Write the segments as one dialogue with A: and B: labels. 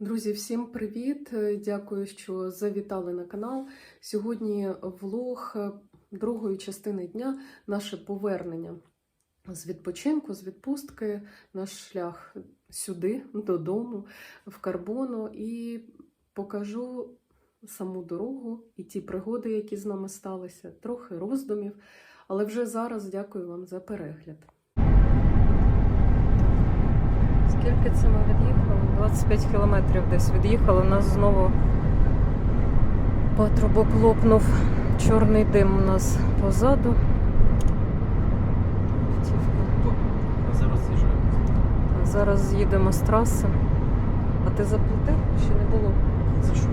A: Друзі, всім привіт! Дякую, що завітали на канал. Сьогодні влог е, другої частини дня, наше повернення з відпочинку, з відпустки, наш шлях сюди, додому, в Карбону, і покажу саму дорогу і ті пригоди, які з нами сталися, трохи роздумів. Але вже зараз дякую вам за перегляд. Скільки це ми від'їхали? 25 кілометрів десь від'їхали. Нас знову патрубок лопнув. Чорний дим у нас позаду.
B: Зараз.
A: Зараз з'їдемо з траси. А ти заплатив? Ще не було.
B: За що?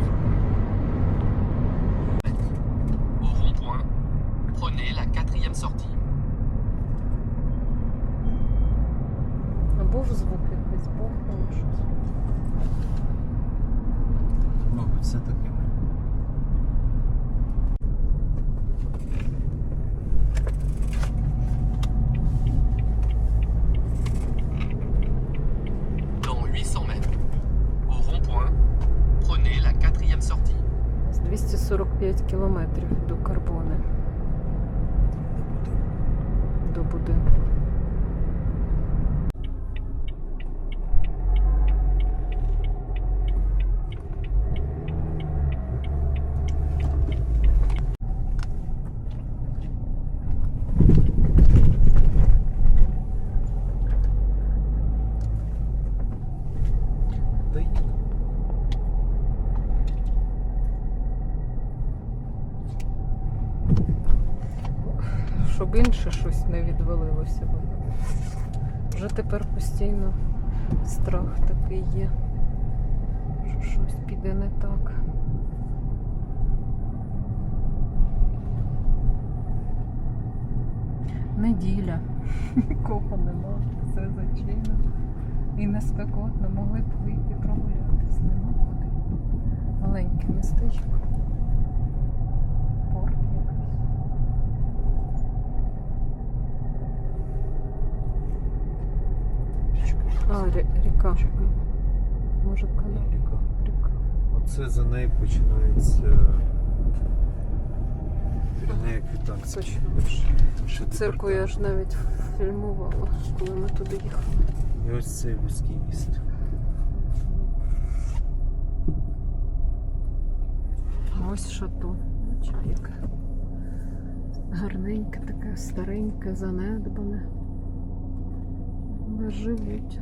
A: 245 кілометрів до Карбони, до будинку.
B: Та й
A: Щоб інше щось не відвалилося. бо Вже тепер постійно страх такий є, що щось піде не так. Неділя. Нікого нема, все зачинено. І не спекотно, могли б вийти прогулятись, нема куди. Маленьке містечко. А, ріка. Може канал.
B: Ріка.
A: Ріка.
B: Оце за нею починається Піренея Квітанська.
A: Точно. Церкву я ж навіть фільмувала, коли ми туди їхали.
B: І ось цей вузький міст.
A: Ось шато. Яке гарненьке, таке стареньке, занедбане. Живуть.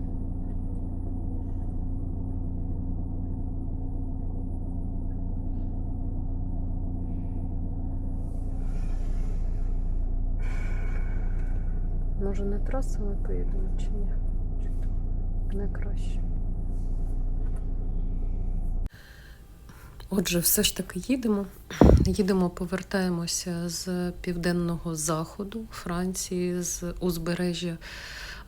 A: Може не трасами поїдемо чи ні? Чи не краще. Отже, все ж таки їдемо. Їдемо, повертаємося з південного заходу Франції, з узбережжя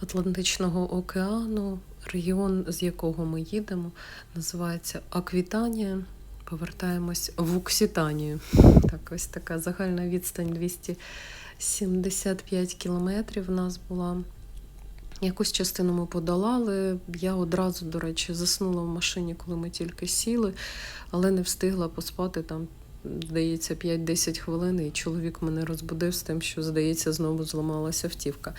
A: Атлантичного океану. Регіон, з якого ми їдемо, називається Аквітанія. Повертаємось в Уксітанію. Так, ось така загальна відстань 275 кілометрів в нас була. Якусь частину ми подолали. Я одразу, до речі, заснула в машині, коли ми тільки сіли, але не встигла поспати там, здається, 5-10 хвилин, і чоловік мене розбудив з тим, що, здається, знову зламалася автівка.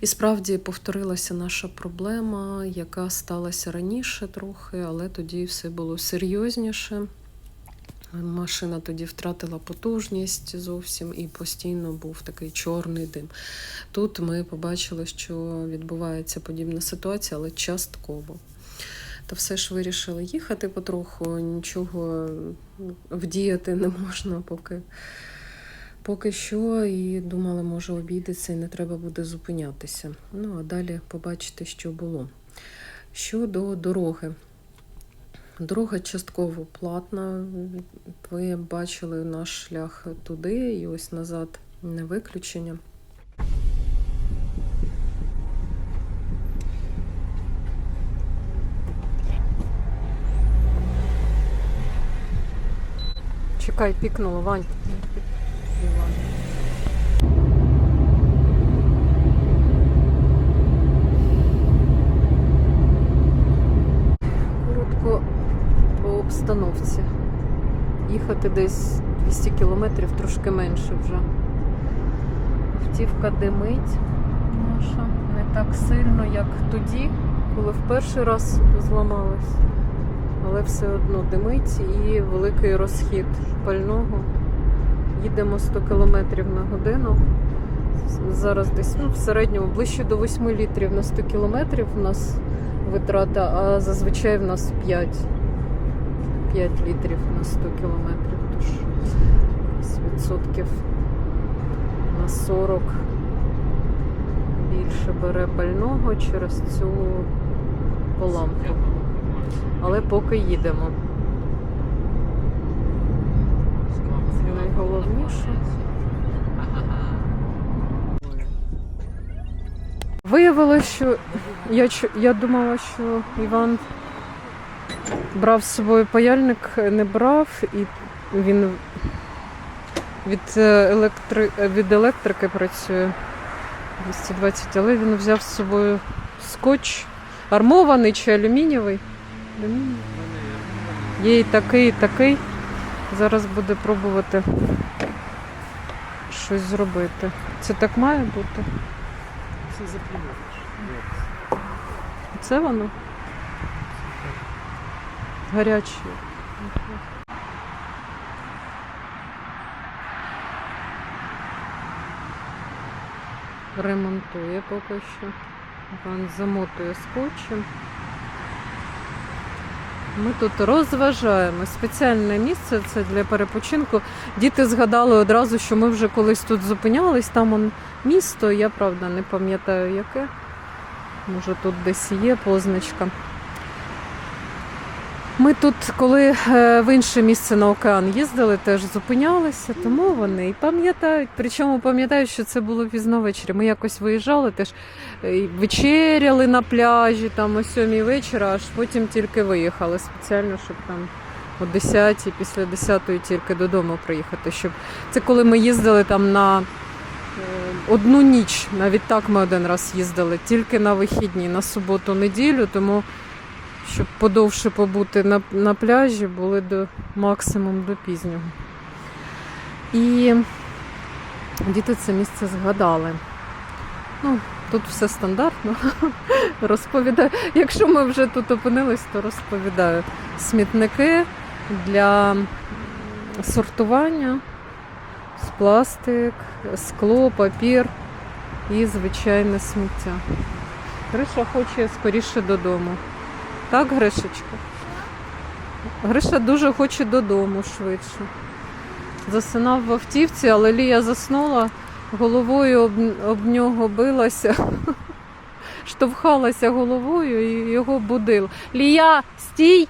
A: І справді повторилася наша проблема, яка сталася раніше трохи, але тоді все було серйозніше. Машина тоді втратила потужність зовсім і постійно був такий чорний дим. Тут ми побачили, що відбувається подібна ситуація, але частково. Та все ж вирішили їхати потроху, нічого вдіяти не можна поки, поки що. І думали, може обійдеться і не треба буде зупинятися. Ну а далі побачите, що було. Щодо дороги. Дорога частково платна. Ви бачили наш шлях туди і ось назад не виключення. Чекай, пікнуло, Вань. Іван. Коротко остановці. Їхати десь 200 кілометрів, трошки менше вже. Автівка димить наша не так сильно, як тоді, коли в перший раз зламалась. Але все одно димить і великий розхід пального. Їдемо 100 км на годину. Зараз десь ну, в середньому ближче до 8 літрів на 100 кілометрів у нас витрата, а зазвичай в нас 5. 5 літрів на 100 кілометрів. Тож відсотків на 40 більше бере пального через цю поламку. Але поки їдемо. Найголовніше. Виявилося, що я, я думала, що Іван брав з собою паяльник, не брав, і він від, е, електри... е, від електрики працює 220, але він взяв з собою скотч армований чи алюмінієвий. Є і такий, і такий. Зараз буде пробувати щось зробити. Це так має бути?
B: Це.
A: Це воно? Гаряче. Ремонтує поки що. Пан замотує скотчем. Ми тут розважаємо. Спеціальне місце це для перепочинку. Діти згадали одразу, що ми вже колись тут зупинялись. Там он місто, я правда не пам'ятаю яке. Може тут десь є позначка. Ми тут, коли е, в інше місце на океан їздили, теж зупинялися, тому вони і пам'ятають. Причому пам'ятають, що це було пізно ввечері. Ми якось виїжджали, теж е, вечеряли на пляжі там о сьомій вечора, аж потім тільки виїхали спеціально, щоб там о 10 після 10 тільки додому приїхати. Щоб це коли ми їздили там на е, одну ніч, навіть так ми один раз їздили, тільки на вихідні, на суботу-неділю, тому щоб подовше побути на, на пляжі, були до максимум до пізнього. І діти це місце згадали. Ну, тут все стандартно. Розповідаю. Якщо ми вже тут опинились, то розповідаю. Смітники для сортування з пластик, скло, папір і звичайне сміття. Гриша хоче скоріше додому. Так, Гришечка? Гриша дуже хоче додому швидше. Засинав в автівці, але Лія заснула, головою об, об нього билася, штовхалася головою і його будила. Лія, стій!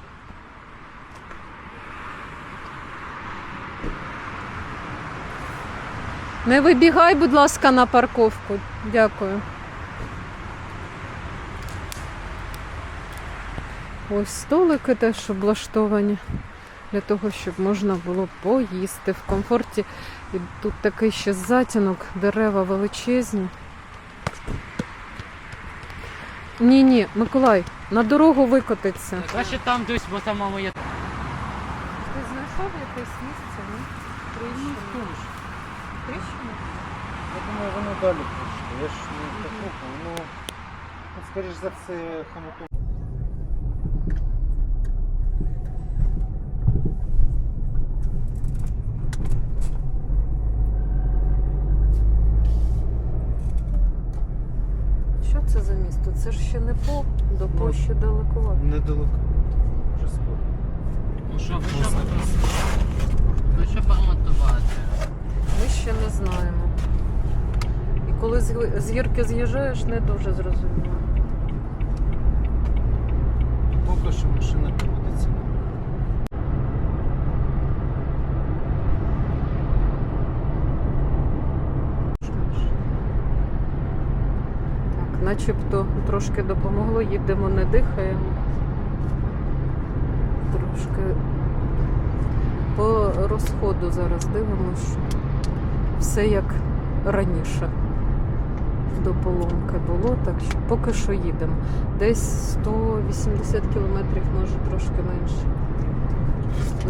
A: Не вибігай, будь ласка, на парковку. Дякую. Ось столики теж облаштовані для того, щоб можна було поїсти в комфорті. І тут такий ще затінок, дерева величезні. Ні, ні, Миколай, на дорогу викотиться.
C: Краще там десь, бо там мама є.
A: Ти знайшов якесь місце? Ні? Тріщина?
B: Я думаю, воно далі пішло. Я ж не покупав, воно, ну, скоріш за все, хомутом.
A: Що це за місто? Це ж ще не по, до по
B: Ну,
A: ще далеко.
B: Недалеко. Вже скоро.
C: Ну що, ви що, ви що поремонтувати?
A: Ми ще не знаємо. І коли з з гірки з'їжджаєш, не дуже зрозуміло.
B: Поки що машина поводиться.
A: Так, начебто трошки допомогло, їдемо, не дихаємо. Трошки по розходу зараз дивимося. Все як раніше. До поломки було, так що поки що їдемо. Десь 180 кілометрів, може трошки менше.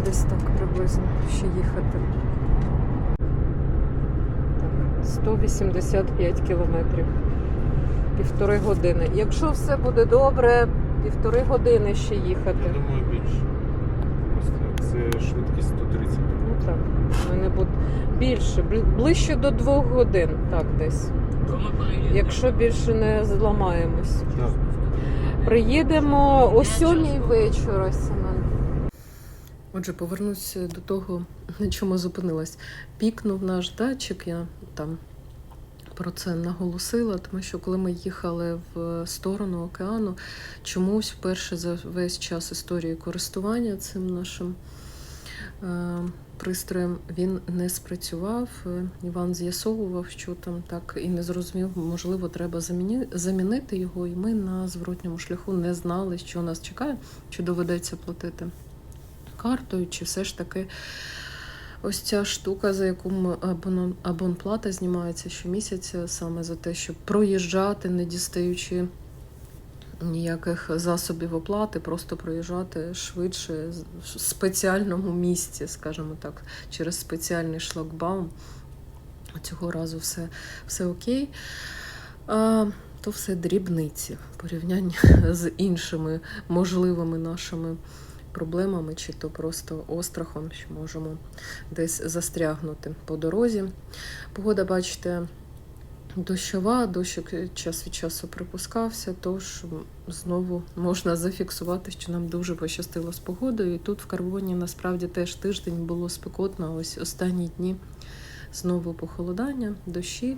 A: десь так приблизно ще їхати. 185 кілометрів. Півтори години. Якщо все буде добре, півтори години ще їхати.
B: Я думаю, більше. Це швидкість 130.
A: Ну так, ми не буд... більше, ближче до двох годин, так десь. Якщо більше не зламаємось.
B: Так.
A: Приїдемо о сьомій вечора, Семен. Отже, повернуся до того, на чому зупинилась. Пікнув наш датчик, я там про це наголосила, тому що коли ми їхали в сторону океану, чомусь вперше за весь час історії користування цим нашим е, пристроєм він не спрацював. Іван з'ясовував, що там так і не зрозумів, можливо, треба замінити його. І ми на зворотньому шляху не знали, що нас чекає, чи доведеться платити картою, чи все ж таки. Ось ця штука, за яку абон... абонплата знімається щомісяця, саме за те, щоб проїжджати, не дістаючи ніяких засобів оплати, просто проїжджати швидше в спеціальному місці, скажімо так, через спеціальний шлагбаум. Цього разу все, все окей. А, то все дрібниці в порівнянні з іншими можливими нашими проблемами, чи то просто острахом, що можемо десь застрягнути по дорозі. Погода, бачите, дощова, дощик час від часу припускався, тож знову можна зафіксувати, що нам дуже пощастило з погодою. І тут в Карбоні насправді теж тиждень було спекотно, ось останні дні знову похолодання, дощі.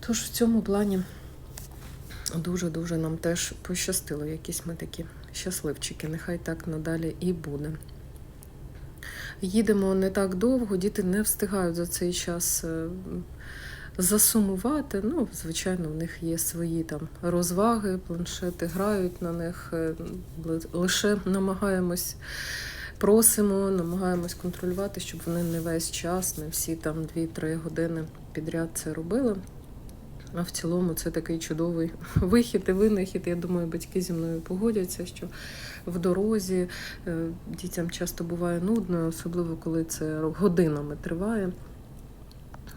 A: Тож в цьому плані дуже-дуже нам теж пощастило. Якісь ми такі щасливчики, нехай так надалі і буде. Їдемо не так довго, діти не встигають за цей час е, засумувати. Ну, звичайно, в них є свої там розваги, планшети грають на них. е, Лише намагаємось, просимо, намагаємось контролювати, щоб вони не весь час, не всі там 2-3 години підряд це робили. А в цілому це такий чудовий вихід і винахід. Я думаю, батьки зі мною погодяться, що в дорозі е, дітям часто буває нудно, особливо коли це годинами триває.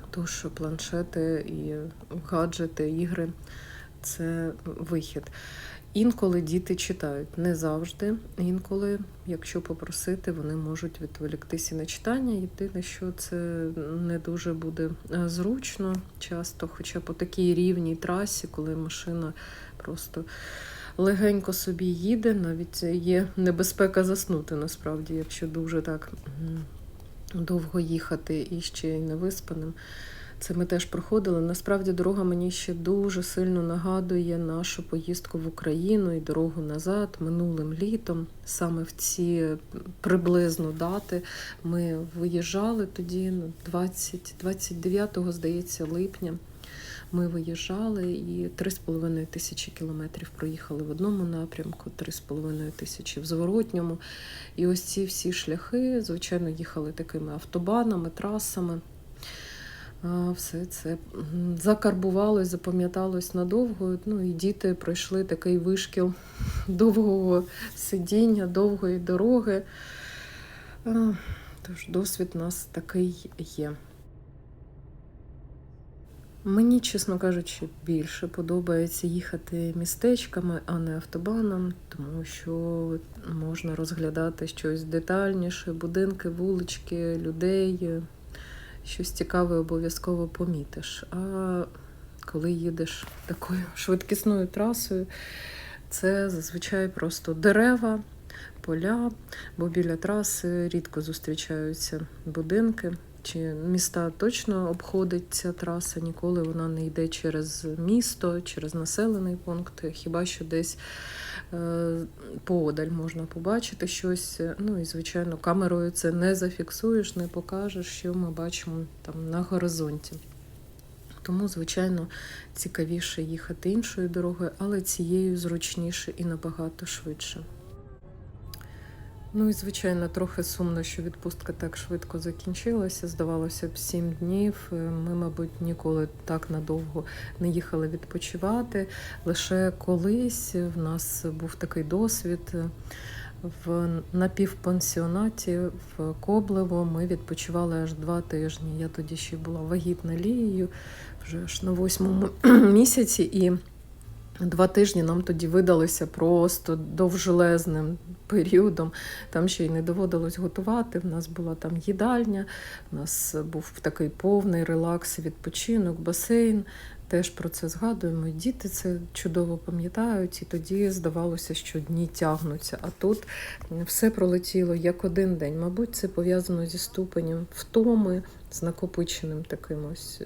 A: Тож планшети і гаджети, ігри це вихід. Інколи діти читають, не завжди. Інколи, якщо попросити, вони можуть відволіктися на читання. Єдине, що це не дуже буде е, зручно часто, хоча по такій рівній трасі, коли машина просто легенько собі їде, навіть є небезпека заснути насправді, якщо дуже так довго їхати і ще й не виспаним. Це ми теж проходили. Насправді дорога мені ще дуже сильно нагадує нашу поїздку в Україну і дорогу назад минулим літом. Саме в ці приблизно дати ми виїжджали тоді, ну, 20, 29, здається, липня. Ми виїжджали і 3,5 тисячі кілометрів проїхали в одному напрямку, 3,5 тисячі в зворотньому. І ось ці всі шляхи, звичайно, їхали такими автобанами, трасами. Все це закарбувалось, запам'яталось надовго. Ну і діти пройшли такий вишкіл довгого сидіння, довгої дороги. Тож досвід у нас такий є. Мені, чесно кажучи, більше подобається їхати містечками, а не автобаном, тому що можна розглядати щось детальніше, будинки, вулички, людей, щось цікаве обов'язково помітиш. А коли їдеш такою швидкісною трасою, це зазвичай просто дерева, поля, бо біля траси рідко зустрічаються будинки. Чи міста точно обходить ця траса, ніколи вона не йде через місто, через населений пункт, хіба що десь поодаль можна побачити щось. Ну і звичайно, камерою це не зафіксуєш, не покажеш, що ми бачимо там на горизонті. Тому, звичайно, цікавіше їхати іншою дорогою, але цією зручніше і набагато швидше. Ну і звичайно, трохи сумно, що відпустка так швидко закінчилася. Здавалося б, сім днів. Е, Ми, мабуть, ніколи так надовго не їхали відпочивати. Лише колись в нас був такий досвід. в напівпансіонаті в Коблево. Ми відпочивали аж два тижні. Я тоді ще була вагітна лією, вже аж на восьмому місяці. І два тижні нам тоді видалися просто довжелезним періодом. Там ще й не доводилось готувати. В нас була там їдальня, у нас був такий повний релакс, відпочинок, басейн. Теж про це згадуємо. Діти це чудово пам'ятають, і тоді здавалося, що дні тягнуться. А тут все пролетіло як один день. Мабуть, це пов'язано зі ступенем втоми, з накопиченим таким ось,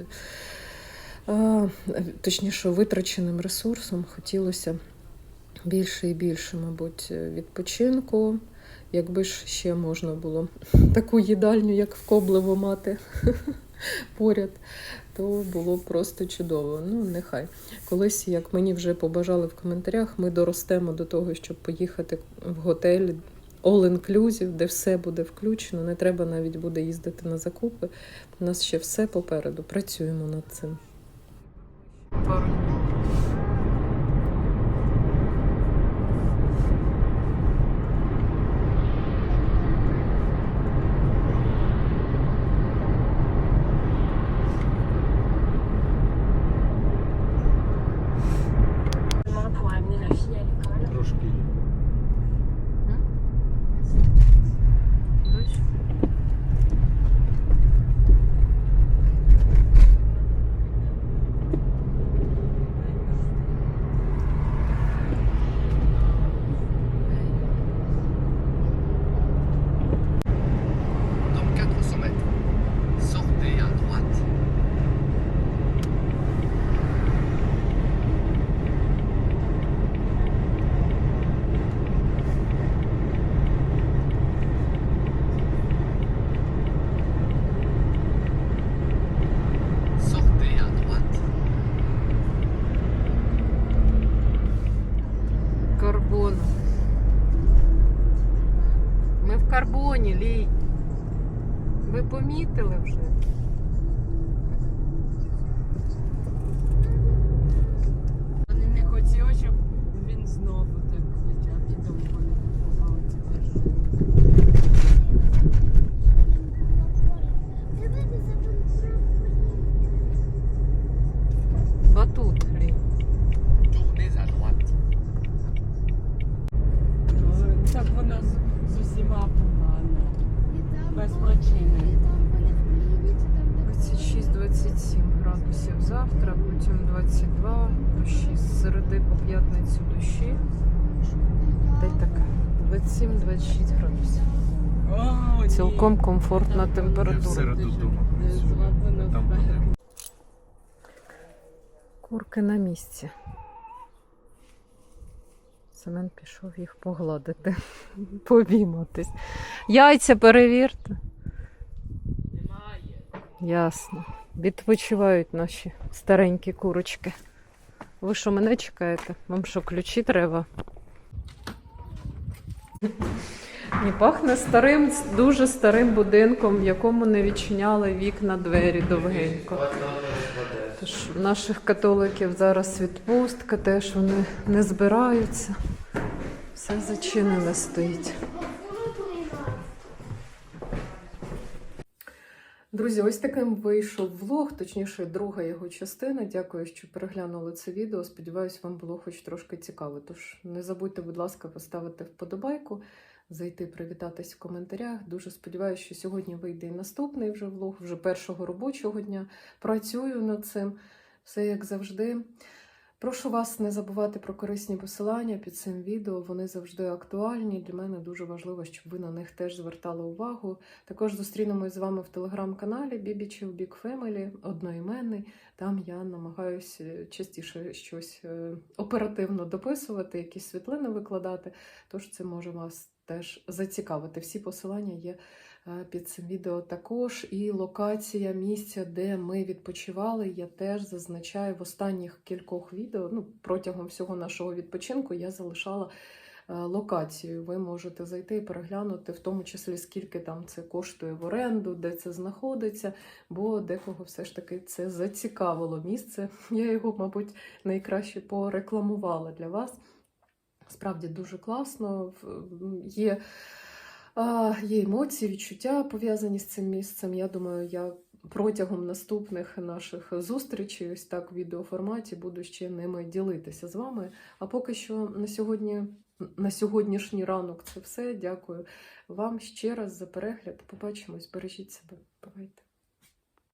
A: точніше, витраченим ресурсом. Хотілося більше і більше, мабуть, відпочинку. Якби ж ще можна було таку їдальню, як в Коблево мати поряд, то було просто чудово. Ну, нехай. Колись, як мені вже побажали в коментарях, ми доростемо до того, щоб поїхати в готель all inclusive, де все буде включено. Не треба навіть буде їздити на закупи. У нас ще все попереду. Працюємо над цим. voting. В Лі. Ви помітили вже?
C: Вони не хотіли, щоб він знову так кричав і довго не купували теж.
A: Батут, Лій.
D: Tournez à droite.
C: Ну, Так воно з, з усіма погано. Без причини.
A: 26-27 градусів завтра, потім 22, дощі з середи по п'ятницю дощі. Й таке. 27-26 градусів. Цілком комфортна температура. Курки на місці. Семен пішов їх погладити, пообійматись. Яйця перевірте.
C: Немає.
A: Ясно. Відпочивають наші старенькі курочки. Ви що, мене чекаєте? Вам що, ключі треба? Ні, пахне старим, дуже старим будинком, в якому не відчиняли вікна двері довгенько. Тож наших католиків зараз відпустка, теж вони не збираються. Все зачинене стоїть. Друзі, ось таким вийшов влог, точніше, друга його частина. Дякую, що переглянули це відео. Сподіваюсь, вам було хоч трошки цікаво. Тож не забудьте, будь ласка, поставити вподобайку, зайти привітатись в коментарях. Дуже сподіваюся, що сьогодні вийде і наступний вже влог, вже першого робочого дня. Працюю над цим. Все як завжди. Прошу вас не забувати про корисні посилання під цим відео. Вони завжди актуальні. Для мене дуже важливо, щоб ви на них теж звертали увагу. Також зустрінемось з вами в телеграм-каналі BBChill Big Family, одноіменний. Там я намагаюся частіше щось е, оперативно дописувати, якісь світлини викладати. Тож це може вас теж зацікавити. Всі посилання є е, під цим відео також. І локація місця, де ми відпочивали, я теж зазначаю в останніх кількох відео. Ну, протягом всього нашого відпочинку я залишала е, локацію. Ви можете зайти і переглянути, в тому числі скільки там це коштує в оренду, де це знаходиться, бо декого все ж таки це зацікавило місце. Я його, мабуть, найкраще порекламувала для вас. Справді дуже класно. Є, є емоції, відчуття пов'язані з цим місцем. Я думаю, я протягом наступних наших зустрічей, ось так в відеоформаті, буду ще ними ділитися з вами. А поки що на сьогодні. На сьогоднішній ранок це все. Дякую вам ще раз за перегляд. Побачимось, бережіть себе. Бувайте.